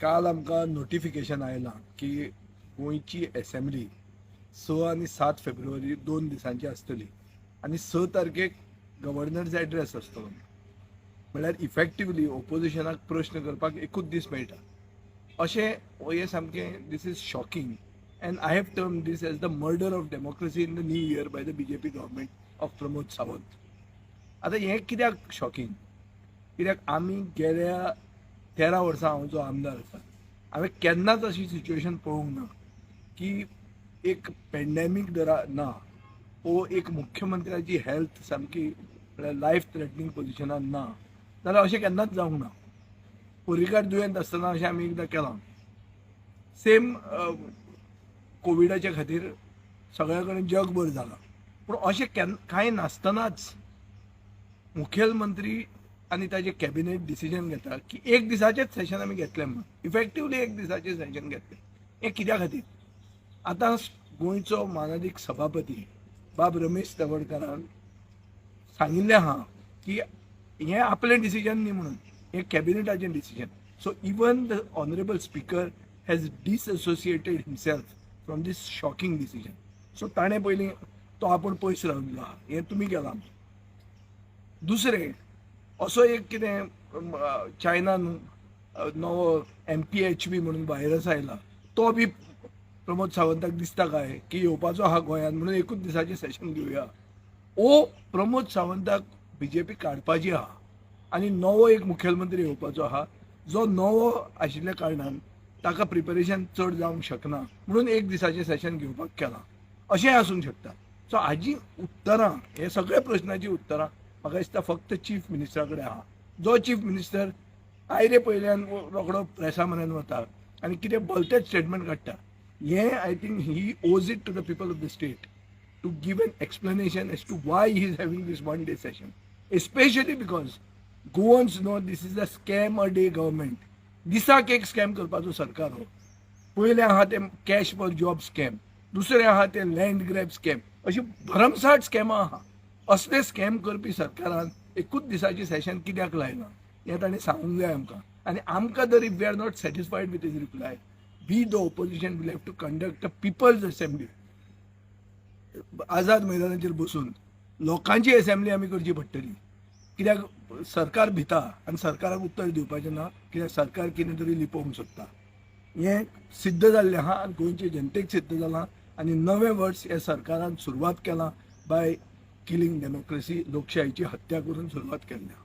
काल आमकां नोटिफिकेशन आयलां की गोंयची असेंब्ली स आनी सात फेब्रुवारी दोन दिसांची आसतली. आनी स तारखेक गव्हर्नर्स एड्रेस आसतलो. म्हळ्यार इफेक्टिवली ओपोजिशनाक प्रश्न करपाक एकूच दीस मेळटा. अशें हें सामकें this is shocking and I have term this as the murder of democracy in the new year by the B J P government of Pramod Sawant आतां हें कित्याक शॉकिंग कित्याक आमी गेल्या तेरा वर्सां हांव जो आमदार आसा हांवें केन्नाच अशी सिच्युएशन पळोवंक ना की एक पेंडेमीक दरा ना वो एक मुख्यमंत्र्याची हेल्थ सामकी लायफ थ्रेटनींग पोझिशनान ना जाल्यार अशें केन्नाच जावंक ना. परिकार दुयेंत आसतना अशें आमी एकदां केलां. सेम कोविडाच्या खातीर सगळ्या कडेन जगभर जालां पूण अशें केन्ना कांय नासतनाच मुखेलमंत्री आनी ताजे कॅबिनेट डिसिजन घेता की एक दिसाचेच सेशन आमी घेतलें म्हणून. इफेक्टिवली एक दिसाचें सेशन घेतलें. हें कित्या खातीर? आतां गोंयचो मानदीक सभापती बाब रमेश तवडकरान सांगिल्लें आहा की हें आपलें डिसिजन न्ही म्हणून. हें कॅबिनेटाचें decision so even the honourable speaker has disassociated himself from this shocking decision so ताणें पयलीं तो आपूण पयस राविल्लो आहा हें तुमी केलां. दुसरें असो एक कितें चायनान नवो एम पी एच बी म्हणून व्हायरस आयला तो बी प्रमोद सावंताक दिसता काय की येवपाचो आहा गोंयांत म्हणून एकूच दिसाचें सेशन घेवया ओ प्रमोद सावंताक बी जे पी काडपाची आहा आनी नवो एक मुखेलमंत्री येवपाचो आहा जो नवो आशिल्ल्या कारणान ताका प्रिपरेशन चड जावंक शकना म्हणून एक दिसाचें सेशन घेवपाक केलां. अशेंय आसूंक शकता. सो हाजी उत्तरां हे सगळे प्रश्नाची उत्तरां म्हाका दिसता फक्त चीफ मिनिस्टरा कडेन आहा जो चीफ मिनिस्टर आयरे पयल्यान रोखडो प्रेसा म्हऱ्यान वता. आनी कितें भलतेच स्टेटमेंट काडटा हें I think he owes it to the people of the state to give an explanation as to why he is having this one day session especially because Goans know this is a scam a day government दिसाक एक scam करपाचो सरकार हो. पयलें आहा ते cash for job scam दुसरें आहा ते लँड ग्रॅब स्कॅम अशी भरमसाट स्कॅमां आहा असले स्कॅम करपी सरकारान एकूच दिसाचें सेशन कित्याक लायलां हें ताणें सांगूंक जाय आमकां. आनी आमकां जर if we are not satisfied with is reply we the opposition will have to conduct a people's assembly Azad मैदानाचेर बसून लोकांची असेंब्ली आमी करची पडटली. कित्याक सरकार भिता आनी सरकाराक उत्तर दिवपाचें ना कित्याक सरकार कितें तरी लिपोवंक सोदता. हें सिद्ध जाल्लें आहा आनी गोंयचे जनतेक सिद्ध जालां आनी नवें वर्स ह्या सरकारान सुरवात केलां बाय किलिंग डेमोक्रेसी लोकशाहीची हत्या करून सुरवात केल्या